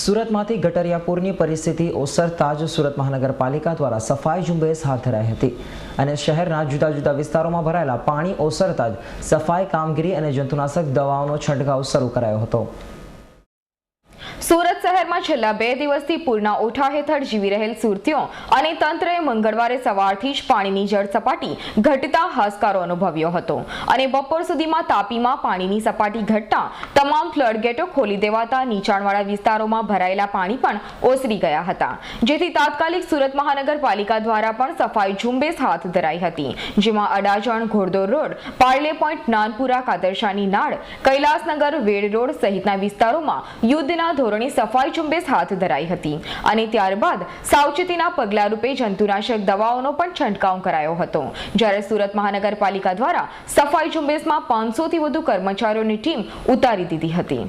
સુરતમાંથી ગટરિયાપુરની પરિસ્થિતિ ઓસરતા જ સુરત મહાનગરપાલિકા દ્વારા સફાઈ ઝુંબેશ હાથ ધરાઈ હતી અને શહેરના જુદા જુદા વિસ્તારોમાં ભરાયેલા પાણી ઓસરતા જ સફાઈ કામગીરી અને જંતુનાશક દવાઓનો છંટકાવ શરૂ કરાયો હતો. સુરત શહેરમાં છેલ્લા બે દિવસથી પૂરના ઓઠા હેઠળ જીવી રહેલ સુરતીઓ અને તંત્રએ મંગળવારે સવારથી જ પાણીની જળ સપાટી ઘટતા હાશકારો અનુભવ્યો હતો. અને બપોર સુધીમાં તાપીમાં પાણીની સપાટી ઘટતા તમામ ફ્લડગેટો ખોલી દેવાતા નીચાણવાળા વિસ્તારોમાં ભરાયેલા પાણી પણ ઓસરી ગયા હતા. જેથી તાત્કાલિક સુરત મહાનગરપાલિકા દ્વારા પણ સફાઈ ઝુંબેશ હાથ ધરાઈ હતી. જેમાં અડાજણ, ઘોડદોર રોડ, પાર્લે પોઈન્ટ, નાનપુરા, કાદરશાની નાળ, કૈલાસનગર, વેડ રોડ સહિતના વિસ્તારોમાં યુદ્ધના ધોરણે સફાઈ ઝુંબેશ હાથ ધરાઈ હતી. અને ત્યારબાદ સાવચેતીના પગલા રૂપે જંતુનાશક દવાઓનો પણ છંટકાવ કરાયો હતો. જ્યારે સુરત મહાનગરપાલિકા દ્વારા સફાઈ ઝુંબેશમાં પાંચસોથી વધુ કર્મચારીઓની ટીમ ઉતારી દીધી હતી.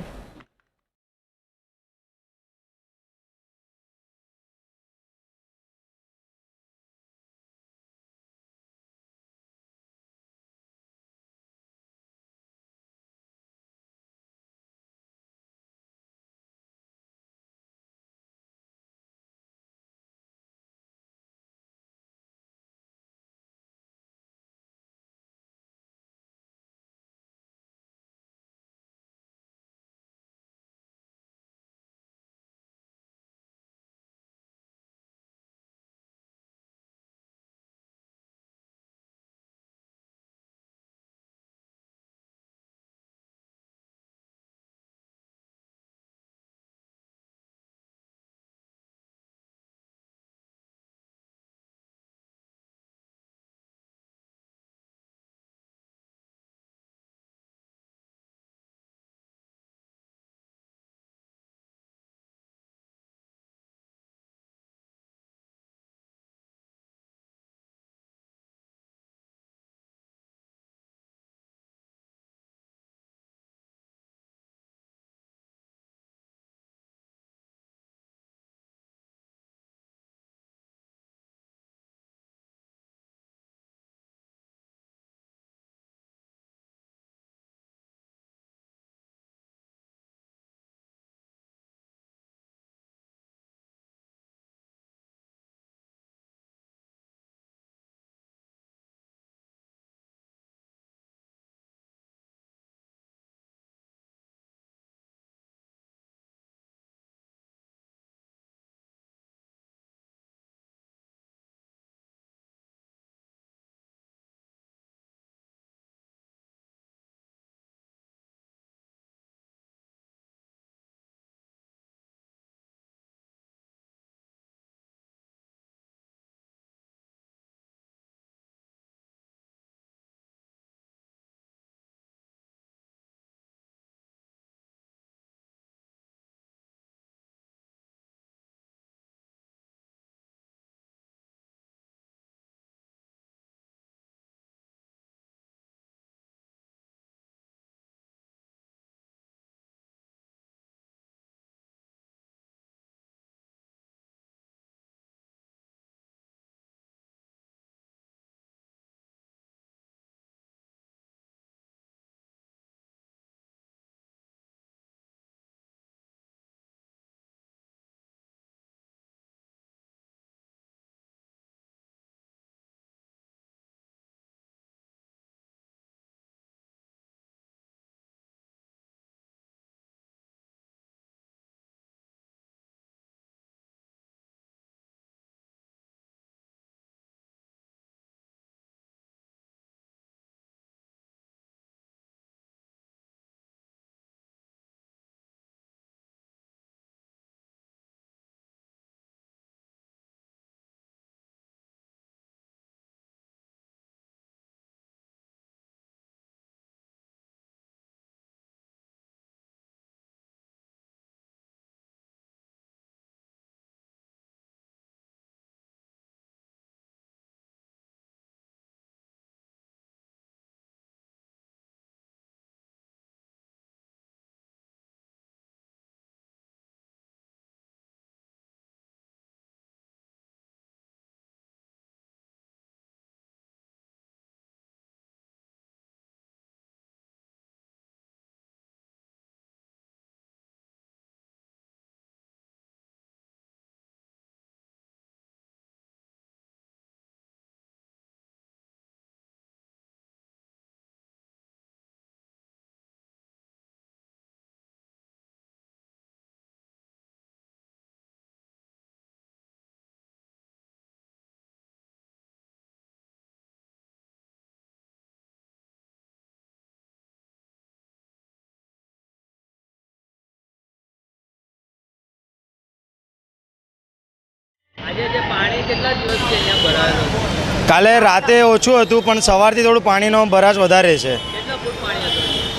કાલે રાતે ઓછું હતું પણ સવારથી થોડું પાણીનો ભરાશ વધારે છે.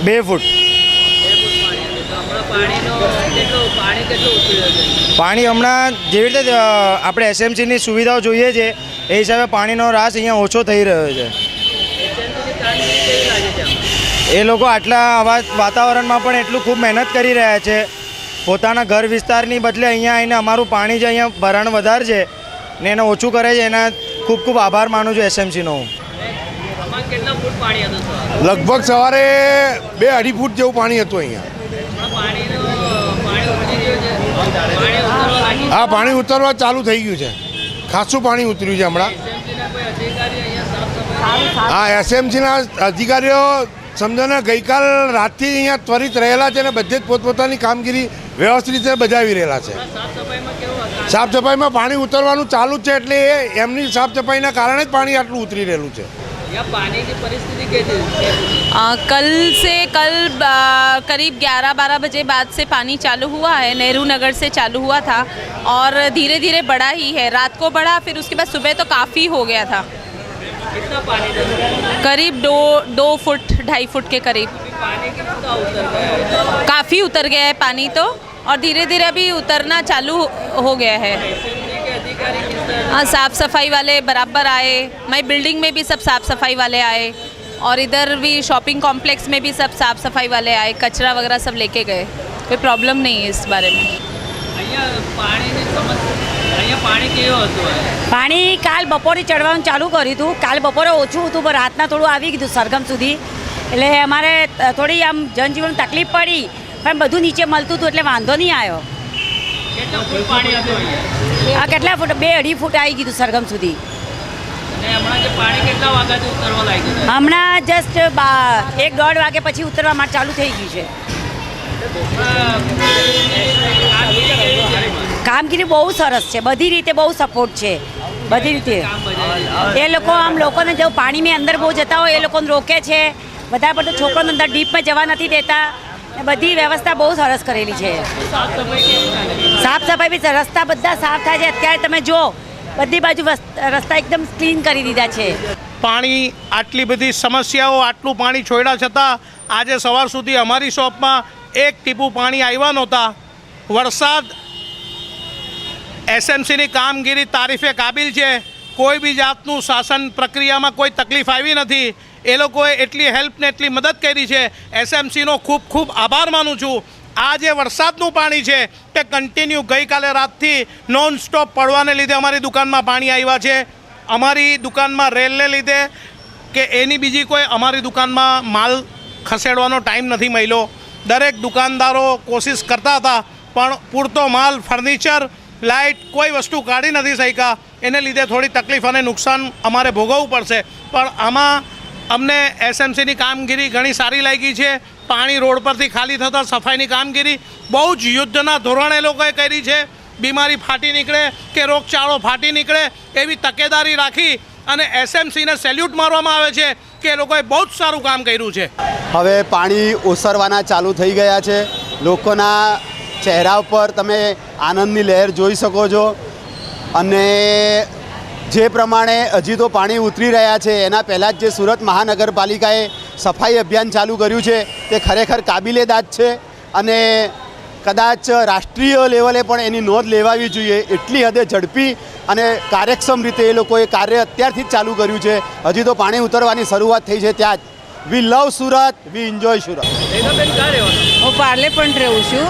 બે ફૂટ. પાણી હમણાં જેવી રીતે આપણે એસએમસીની સુવિધાઓ જોઈએ છે એ હિસાબે પાણીનો રાસ અહીંયા ઓછો થઈ રહ્યો છે? એ લોકો આટલા આવા વાતાવરણમાં પણ એટલું ખૂબ મહેનત કરી રહ્યા છે. પોતાના ઘર વિસ્તારની બદલે અહીંયા આવીને અમારું પાણી જે અહીંયા ભરાણ વધારે છે ને એને ઓછું કરે છે એના ખૂબ ખૂબ આભાર માનું છું એસએમસીનો હું. આમાં કેટલા ફૂટ પાણી હતું સર? લગભગ સવારે બે અઢી ફૂટ જેવું પાણી હતું અહીંયા. હા પાણી ઉતરી ગયું છે. પાણી ઉતરવા આ પાણી ઉતરવા ચાલુ થઈ ગયું છે. ખાસું પાણી ઉતર્યું છે હમણાં. હા કોઈ અધિકારી અહીંયા સાફ સફાઈ આ એસએમસીના અધિકારીઓ સમજો ને ગઈકાલ રાતથી અહીંયા ત્વરિત રહેલા છે અને બધે જ પોતપોતાની કામગીરી વ્યવસ્થિત રીતે બજાવી રહેલા છે સાફ સફાઈમાં કેવું હતું સાફ સફાઈમાં પાણી ઉતરવાનું ચાલુ જ છે એટલે એ એમની સાફ સફાઈના કારણે જ પાણી આટલું ઉતરી રહેલું છે यहाँ पानी की परिस्थिति कैसी कैसी अ, कल से कल अ, करीब 11-12 बजे बाद से पानी चालू हुआ है नेहरू नगर से चालू हुआ था और धीरे धीरे बढ़ा ही है रात को बढ़ा फिर उसके बाद सुबह तो काफ़ी हो गया था कितना पानी था करीब दो दो फुट, ढाई फुट के करीब। काफ़ी उतर गया है पानी तो और धीरे धीरे अभी उतरना चालू हो गया है। हाँ साफ़ सफ़ाई वाले बराबर आए। मैं बिल्डिंग में भी सब साफ़ सफ़ाई वाले आए, और इधर भी शॉपिंग कॉम्प्लेक्स में भी सब साफ़ सफ़ाई वाले आए, कचरा वगैरह सब लेके गए। कोई प्रॉब्लम नहीं है इस बारे में। પાણી કાલ બપોરે ચડવાનું ચાલુ કર્યું હતું. કાલ બપોરે ઓછું હતું પણ રાતના થોડું આવી ગયું સરગમ સુધી. એટલે અમારે થોડી આમ જનજીવન તકલીફ પડી પણ બધું નીચે મળતું હતું એટલે વાંધો નહીં આવ્યો. આ કેટલા ફૂટ? બે અઢી ફૂટ આવી ગયું સરગમ સુધી. હમણાં જસ્ટ એક દોઢ વાગે પછી ઉતરવા માટે ચાલુ થઈ ગયું છે. કામગીરી બહુ સરસ છે. બધી રીતે બહુ સપોર્ટ છે. બધી રીતે. એ લોકો આમ લોકોને જો પાણીની અંદર બહુ જતા હોય, એ લોકોને રોકે છે. બધા બધા છોકરોને અંદર ડીપમાં જવા નથી દેતા. બધી વ્યવસ્થા બહુ સરસ કરેલી છે. સાફ સફાઈ બી રસ્તા બધા સાફ થાય છે. અત્યારે તમે જો બધી બાજુ રસ્તા એકદમ ક્લીન કરી દીધા છે. પાણી, આટલી બધી સમસ્યાઓ, આટલું પાણી છોડ્યા છતાં આજે સવાર સુધી અમારી શોપમાં એક ટીપું પાણી આવ્યા નહોતા. વરસાદ એસએમસીની કામગીરી તારીફે કાબિલ છે. કોઈ બી જાતનું શાસન પ્રક્રિયામાં કોઈ તકલીફ આવી નથી. એ લોકોએ એટલી હેલ્પ ને એટલી મદદ કરી છે. એસએમસીનો ખૂબ ખૂબ આભાર માનું છું. આ જે વરસાદનું પાણી છે તે કન્ટિન્યુ ગઈકાલે રાતથી નોન સ્ટોપ પડવાને લીધે અમારી દુકાનમાં પાણી આવ્યા છે. અમારી દુકાનમાં રેલને લીધે કે એની બીજી કોઈ અમારી દુકાનમાં માલ ખસેડવાનો ટાઈમ નથી મળ્યો. દરેક દુકાનદારો કોશિશ કરતા હતા, પણ પૂરતો માલ, ફર્નિચર લાઇટ કોઈ વસ્તુ કાઢી નથી શક્યા. એને લીધે થોડી તકલીફ અને નુકસાન અમારે ભોગવવું પડશે. પણ આમાં અમને એસએમસીની કામગીરી ઘણી સારી લાગી છે. પાણી રોડ પરથી ખાલી થતાં સફાઈની કામગીરી બહુ જ યુદ્ધના ધોરણે લોકોએ કરી છે. બીમારી ફાટી નીકળે કે રોગચાળો ફાટી નીકળે એવી તકેદારી રાખી અને એસએમસીને સેલ્યુટ મારવામાં આવે છે કે એ લોકોએ બહુ જ સારું કામ કર્યું છે. હવે પાણી ઓસરવાના ચાલુ થઈ ગયા છે. લોકોના ચહેરા ઉપર તમે આનંદની લહેર જોઈ શકો છો. અને જે પ્રમાણે હજી તો પાણી ઉતરી રહ્યા છે એના પહેલાં જ જે સુરત મહાનગરપાલિકાએ સફાઈ અભિયાન ચાલુ કર્યું છે તે ખરેખર કાબિલે દાદ છે. અને કદાચ રાષ્ટ્રીય લેવલે પણ એની નોંધ લેવાવી જોઈએ એટલી હદે ઝડપી અને કાર્યક્ષમ રીતે એ લોકોએ કાર્ય અત્યારથી જ ચાલુ કર્યું છે. હજી તો પાણી ઉતરવાની શરૂઆત થઈ છે ત્યાં જ. We love Surat we enjoy Surat હું પાર્લે પણ રહું છું.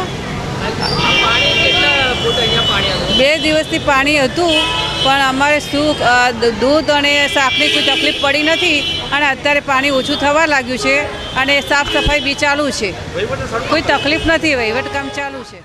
બે દિવસથી પાણી હતું, પણ અમારે શું દૂધ અને શાકની કોઈ તકલીફ પડી નથી, અને અત્યારે પાણી ઓછું થવા લાગ્યું છે, અને સાફ સફાઈ બી ચાલુ છે. કોઈ તકલીફ નથી, વહીવટ કામ ચાલુ છે.